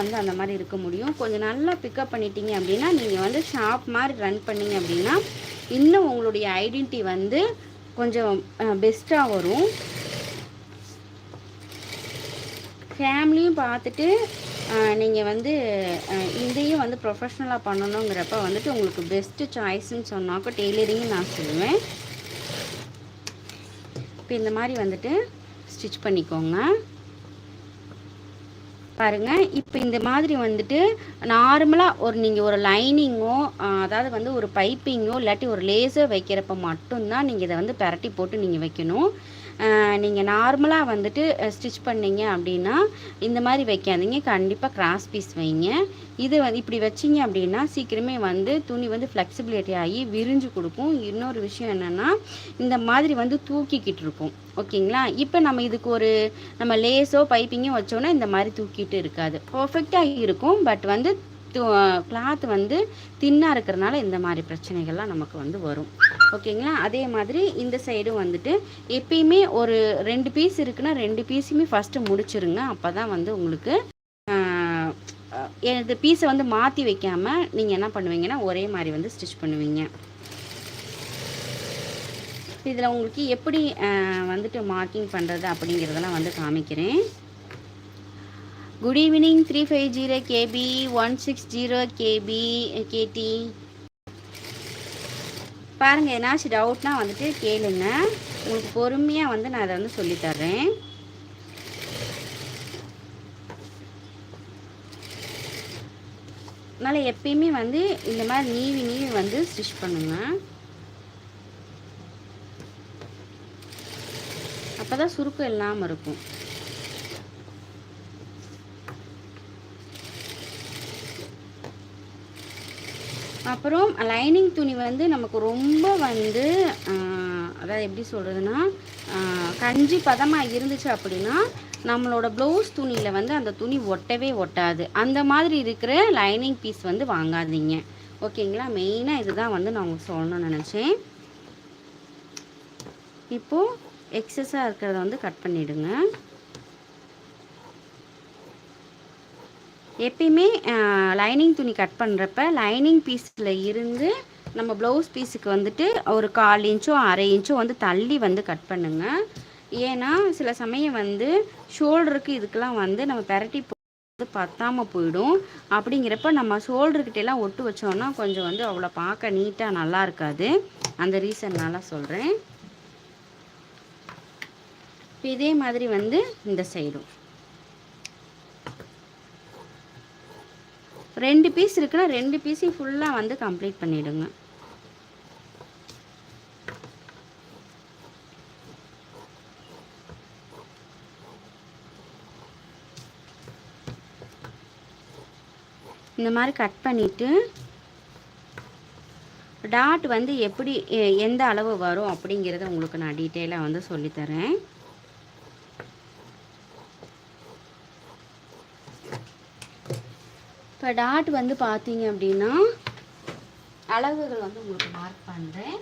வந்து அந்த மாதிரி இருக்க முடியும். கொஞ்சம் நல்லா பிக்கப் பண்ணிட்டீங்க அப்படின்னா நீங்கள் வந்து ஷாப் மாதிரி ரன் பண்ணிங்க அப்படின்னா இன்னும் உங்களுடைய ஐடென்டிட்டி வந்து கொஞ்சம் பெஸ்ட்டாக வரும். ஃபேமிலியும் பார்த்துட்டு நீங்கள் வந்து இதையும் வந்து ப்ரொஃபஷ்னலாக பண்ணணுங்கிறப்ப வந்துட்டு உங்களுக்கு பெஸ்ட்டு சாய்ஸ்ன்னு சொன்னாக்க டெய்லரிங் நான் சொல்லுவேன். இப்போ இந்த மாதிரி வந்துட்டு ஸ்டிச் பண்ணிக்கோங்க. பாருங்கள் இப்போ இந்த மாதிரி வந்துட்டு நார்மலாக ஒரு நீங்கள் ஒரு லைனிங்கோ அதாவது வந்து ஒரு பைப்பிங்கோ இல்லாட்டி ஒரு லேசர் வைக்கிறப்ப மட்டும்தான் நீங்கள் இதை வந்து பரட்டி போட்டு நீங்கள் வைக்கணும். நீங்கள் நார்மலாக வந்துட்டு ஸ்டிச் பண்ணீங்க அப்படின்னா இந்த மாதிரி வைக்காதீங்க. கண்டிப்பாக கிராஸ் பீஸ் வைங்க. இது வந்து இப்படி வச்சீங்க அப்படின்னா சீக்கிரமே வந்து துணி வந்து ஃப்ளெக்சிபிலிட்டி ஆகி விரிஞ்சு கொடுக்கும். இன்னொரு விஷயம் என்னென்னா இந்த மாதிரி வந்து தூக்கிக்கிட்டு இருக்கும். ஓகேங்களா? இப்போ நம்ம இதுக்கு ஒரு நம்ம லேஸோ பைப்பிங்கோ வச்சோன்னா இந்த மாதிரி தூக்கிட்டு இருக்காது. பர்ஃபெக்டாக இருக்கும். பட் வந்து கிளாத் வந்து தின்னாக இருக்கிறனால இந்த மாதிரி பிரச்சனைகள்லாம் நமக்கு வந்து வரும். ஓகேங்களா? அதே மாதிரி இந்த சைடும் வந்துட்டு எப்பயுமே ஒரு ரெண்டு பீஸ் இருக்குன்னா ரெண்டு பீஸுமே ஃபஸ்ட்டு முடிச்சிருங்க. அப்போ தான் வந்து உங்களுக்கு இந்த பீஸை வந்து மாற்றி வைக்காமல் நீங்கள் என்ன பண்ணுவீங்கன்னா ஒரே மாதிரி வந்து ஸ்டிச் பண்ணுவீங்க. இதில் உங்களுக்கு எப்படி வந்துட்டு மார்க்கிங் பண்ணுறது அப்படிங்கிறதெல்லாம் வந்து காமிக்கிறேன். Good evening three five zero KB one six zero KB KD பாருங்கள் என்னாச்சும் டவுட்னா வந்துட்டு கேளுங்க. உங்களுக்கு பொறுமையாக வந்து நான் அதை வந்து சொல்லித்தர்றேன் அதனால் எப்பயுமே வந்து இந்த மாதிரி நீவி நீவி வந்து ஸ்டிச் பண்ணுங்க. அப்போ தான் சுருக்கம் இல்லாமல் இருக்கும். அப்புறம் லைனிங் துணி வந்து நமக்கு ரொம்ப வந்து அதாவது எப்படி சொல்கிறதுனா கஞ்சி பதமாக இருந்துச்சு அப்படின்னா நம்மளோட ப்ளவுஸ் துணியில் வந்து அந்த துணி ஒட்டவே ஒட்டாது. அந்த மாதிரி இருக்கிற லைனிங் பீஸ் வந்து வாங்காதீங்க. ஓகேங்களா? மெயினாக இதுதான் வந்து நான் உங்களுக்கு சொல்லணும்னு நினச்சேன். இப்போது எக்ஸஸாக இருக்கிறத வந்து கட் பண்ணிவிடுங்க எப்பயுமே லைனிங் துணி கட் பண்ணுறப்ப லைனிங் பீஸில் இருந்து நம்ம ப்ளவுஸ் பீஸுக்கு வந்துட்டு ஒரு கால் இன்ச்சோ அரை இன்ச்சோ வந்து தள்ளி வந்து கட் பண்ணுங்கள் ஏன்னா சில சமயம் வந்து ஷோல்டருக்கு இதுக்கெல்லாம் வந்து நம்ம பெரட்டி வந்து பத்தாமல் போயிடும். அப்படிங்கிறப்ப நம்ம ஷோல்டர்கிட்ட ஒட்டு வச்சோம்னா கொஞ்சம் வந்து அவ்வளோ பார்க்க நீட்டாக நல்லா இருக்காது. அந்த ரீசன்னால சொல்கிறேன் இதே மாதிரி வந்து இந்த சைடும் ரெண்டு பீஸ் இருக்குன்னா ரெண்டு பீஸையும் ஃபுல்லாக வந்து கம்ப்ளீட் பண்ணிவிடுங்க இந்த மாதிரி கட் பண்ணிவிட்டு டாட் வந்து எப்படி எ- எந்த அளவு வரும் அப்படிங்கிறத உங்களுக்கு நான் டீட்டெயிலாக வந்து சொல்லித்தரேன். இப்போ டாட் வந்து பார்த்தீங்க அப்படின்னா அளவுகள் வந்து உங்களுக்கு மார்க் பண்ணுறேன்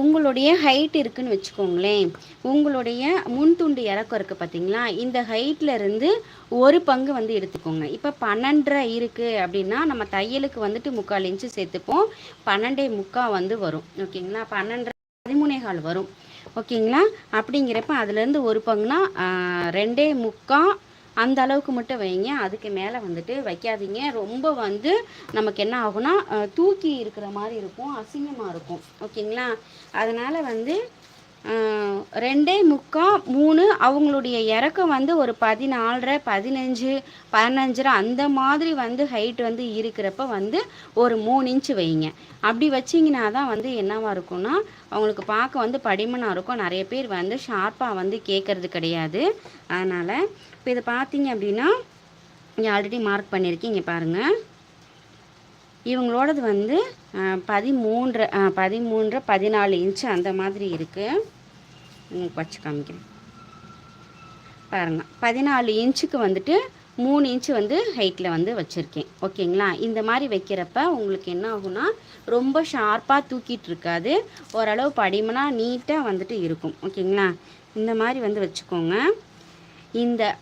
உங்களுடைய ஹைட் இருக்குன்னு வச்சுக்கோங்களேன். உங்களுடைய முன்துண்டு இறக்கம் இருக்குது பார்த்தீங்களா? இந்த ஹைட்டில் இருந்து ஒரு பங்கு வந்து எடுத்துக்கோங்க. இப்போ பன்னெண்டரை இருக்குது அப்படின்னா நம்ம தையலுக்கு வந்துட்டு முக்கால் இன்ச்சு சேர்த்துப்போம். பன்னெண்டே முக்கால் வந்து வரும். ஓகேங்களா? பன்னெண்டரை பதிமூணே கால் வரும். ஓகேங்களா? அப்படிங்கிறப்ப அதுலேருந்து ஒரு பங்குனா ரெண்டே முக்கால் அந்த அளவுக்கு மட்டும் வைங்க. அதுக்கு மேலே வந்துட்டு வைக்காதீங்க. ரொம்ப வந்து நமக்கு என்ன ஆகும்னா தூக்கி இருக்கிற மாதிரி இருக்கும் அசிங்கமாக இருக்கும். ஓகேங்களா? அதனால் வந்து ரெண்டே முக்கா மூணு அவங்களுடைய இறக்கம் வந்து ஒரு பதினாலரை பதினஞ்சு பதினஞ்சரை அந்த மாதிரி வந்து ஹைட் வந்து இருக்கிறப்ப வந்து ஒரு மூணு இன்ச்சு வைங்க. அப்படி வச்சிங்கன்னா தான் வந்து என்னவாக இருக்கும்னா அவங்களுக்கு பார்க்க வந்து படிமனாக இருக்கும். நிறைய பேர் வந்து ஷார்ப்பாக வந்து கேட்குறது கிடையாது. அதனால் இப்போ இதை பார்த்தீங்க அப்படின்னா இங்கே ஆல்ரெடி மார்க் பண்ணியிருக்கீங்க பாருங்கள் இவங்களோடது வந்து பதிமூன்று பதிமூன்று பதினாலு இன்ச்சு அந்த மாதிரி இருக்குது உங்களுக்கு வச்சு காமிக்கிறேன். பாருங்கள் பதினாலு இன்ச்சுக்கு வந்துட்டு மூணு இன்ச்சு வந்து ஹைட்டில் வந்து வச்சுருக்கேன். ஓகேங்களா? இந்த மாதிரி வைக்கிறப்ப உங்களுக்கு என்ன ஆகும்னா ரொம்ப ஷார்ப்பாக தூக்கிட்டு இருக்காது. ஓரளவு படிமனாக நீட்டாக வந்துட்டு இருக்கும். ஓகேங்களா? இந்த மாதிரி வந்து வச்சுக்கோங்க. இந்த